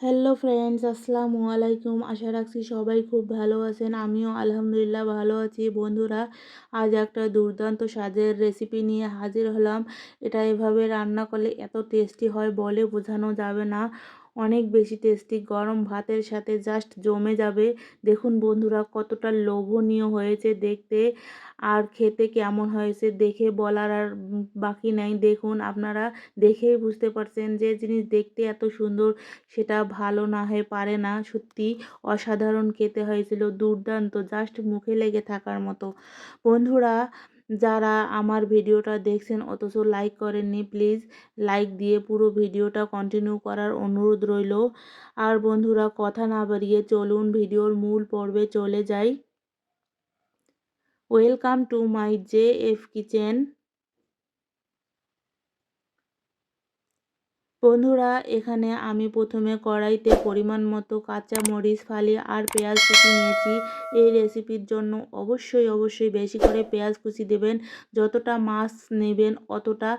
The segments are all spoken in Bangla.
হ্যালো ফ্রেন্ডস আসসালামু আলাইকুম আশা রাখছি সবাই খুব ভালো আছেন। আমিও আলহামদুলিল্লাহ ভালো আছি। বন্ধুরা, আজ একটা দুর্দান্ত স্বাদের রেসিপি নিয়ে হাজির হলাম। এটা এভাবে রান্না করলে এত টেস্টি হয়, বলে বোঝানো যাবে না। অনেক বেশি টেস্টি গরম ভাতের সাথে জাস্ট জমে যাবে। দেখুন বন্ধুরা, কতটা লোভনীয় হয়েছে দেখতে। আর খেতে কেমন হয়েছে দেখে বলার আর বাকি নাই। দেখুন, আপনারা দেখেই বুঝতে পারছেন যে জিনিস দেখতে এত সুন্দর, সেটা ভালো না হয়ে পারে না। সত্যি অসাধারণ খেতে হয়েছিল, দুর্দান্ত জাস্ট মুখে লেগে থাকার মতো। বন্ধুরা যারা আমার ভিডিওটা দেখছেন অথচ লাইক করেননি প্লিজ লাইক দিয়ে পুরো ভিডিওটা কন্টিনিউ করার অনুরোধ রইল। আর বন্ধুরা, কথা না বাড়িয়ে চলুন, ভিডিওর মূল পর্বে চলে যাই। Welcome to my J F kitchen বন্ধুরা, এখানে আমি প্রথমে কড়াইতে পরিমাণ মতো কাঁচা মরিচ, ফালি আর পেঁয়াজ কুচি নিয়েছি। এই রেসিপির জন্য অবশ্যই অবশ্যই বেশি করে পেঁয়াজ কুচি দেবেন। যতটা মাছ নেবেন, অতটা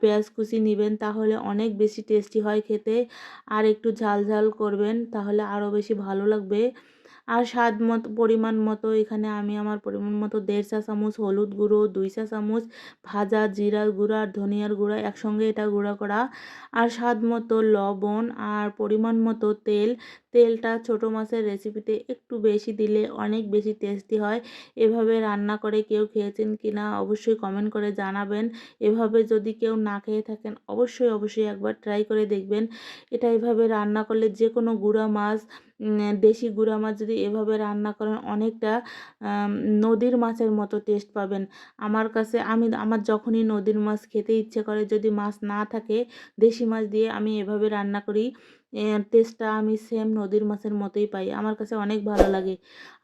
পেঁয়াজ কুচি নেবেন, তাহলে অনেক বেশি টেস্টি হয় খেতে। আর একটু ঝাল ঝাল করবেন, তাহলে আরও বেশি ভালো লাগবে। আর স্বাদ মতো, পরিমাণ মতো। এখানে আমি আমার পরিমাণ মতো দেড় চা চামচ হলুদ গুঁড়ো, দুই চা চামচ ভাজা জিরার গুঁড়ো আর ধনিয়ার গুঁড়া একসঙ্গে এটা গুঁড়া করা। আর স্বাদ মতো লবণ আর পরিমাণ মতো তেল তেলটা ছোটো মাছের রেসিপিতে একটু বেশি দিলে অনেক বেশি টেস্টি হয়। এভাবে রান্না করে কেউ খেয়েছেন কি না অবশ্যই কমেন্ট করে জানাবেন। এভাবে যদি কেউ না খেয়ে থাকেন অবশ্যই অবশ্যই একবার ট্রাই করে দেখবেন। এটা এভাবে রান্না করলে যে কোনো গুঁড়া মাছ দেশি গুঁড়া মাছ যদি এভাবে রান্না করেন অনেকটা নদীর মাছের মতো টেস্ট পাবেন। আমার কাছে আমি, আমার যখনই নদীর মাছ খেতে ইচ্ছে করে যদি মাছ না থাকে, দেশি মাছ দিয়ে আমি এভাবে রান্না করি। টেস্টটা আমি সেম নদীর মাছের মতোই পাই। আমার কাছে অনেক ভালো লাগে।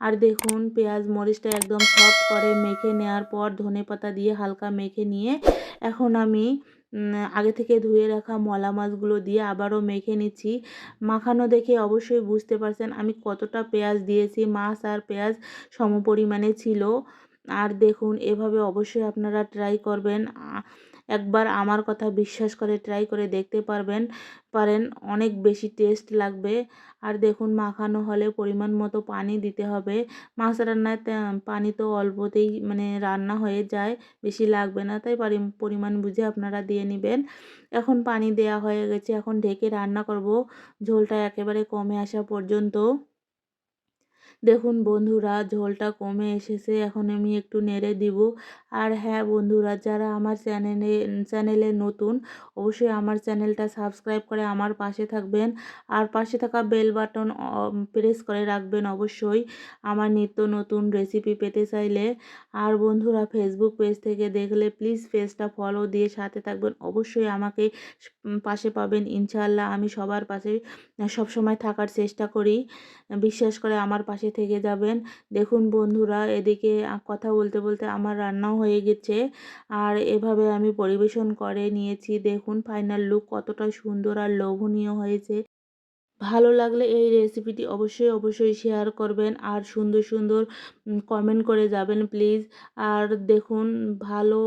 আর দেখুন, পেঁয়াজ মরিচটা একদম সফট করে মেখে নেওয়ার পর ধনে পাতা দিয়ে হালকা মেখে নিয়ে এখন আমি আগে থেকে ধুয়ে রাখা মলা মাছগুলো দিয়ে আবারও মেখে নিচ্ছি। মাখানো দেখে অবশ্যই বুঝতে পারছেন আমি কতটা পেঁয়াজ দিয়েছি। মাছ আর পেঁয়াজ সমপরিমাণে ছিল। আর দেখুন, এভাবে অবশ্যই আপনারা ট্রাই করবেন। একবার আমার কথা বিশ্বাস করে ট্রাই করে দেখতে পারবেন, পারেন, অনেক বেশি টেস্ট লাগবে। আর দেখুন, মাখানো হলে পরিমাণ মতো পানি দিতে হবে। মাছ রান্নায় পানি তো অল্পতেই মানে রান্না হয়ে যায়, বেশি লাগবে না, তাই পরিমাণ বুঝে আপনারা দিয়ে নেবেন। এখন পানি দেয়া হয়ে গেছে, এখন ঢেকে রান্না করব। ঝোলটা একেবারে কমে আসা পর্যন্ত। দেখুন বন্ধুরা, ঝোলটা কমে এসেছে, এখন আমি একটু নেড়ে দিব। আর হ্যাঁ বন্ধুরা, যারা আমার চ্যানেলে চ্যানেলে নতুন, অবশ্যই আমার চ্যানেলটা সাবস্ক্রাইব করে আমার পাশে থাকবেন। আর পাশে থাকা বেল বাটন প্রেস করে রাখবেন অবশ্যই আমার নিত্য নতুন রেসিপি পেতে চাইলে। আর বন্ধুরা ফেসবুক পেজ থেকে দেখলে প্লিজ পেজটা ফলো দিয়ে সাথে থাকবেন। অবশ্যই আমাকে পাশে পাবেন ইনশাল্লাহ আমি সবার পাশে সবসময় থাকার চেষ্টা করি। বিশ্বাস করে আমার পাশে থেকে যাবেন। দেখুন বন্ধুরা, এদিকে কথা বলতে বলতে আমার রান্নাও হয়ে গেছে। আর এভাবে আমি পরিবেশন করে নিয়েছি। দেখুন ফাইনাল লুক কতটা সুন্দর আর লোভনীয় হয়েছে। ভালো লাগলে এই রেসিপিটি অবশ্যই অবশ্যই শেয়ার করবেন আর সুন্দর সুন্দর কমেন্ট করে যাবেন প্লিজ আর দেখুন, ভালো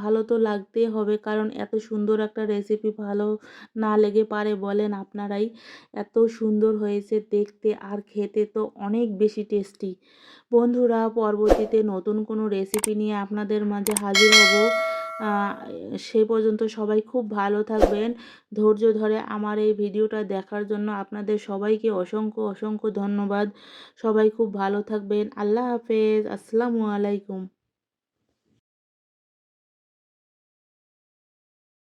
ভালো তো লাগতেই হবে কারণ এত সুন্দর একটা রেসিপি ভালো না লেগে পারে বলেন আপনারাই। এত সুন্দর হয়েছে দেখতে আর খেতে তো অনেক বেশি টেস্টি বন্ধুরা, পরবর্তীতে নতুন কোনো রেসিপি নিয়ে আপনাদের মাঝে হাজির হব। সেই পর্যন্ত সবাই খুব ভালো থাকবেন। ধৈর্য ধরে আমার এই ভিডিওটা দেখার জন্য আপনাদের সবাইকে অসংখ্য অসংখ্য ধন্যবাদ। সবাই খুব ভালো থাকবেন। আল্লাহ হাফেজ। আসসালামু আলাইকুম।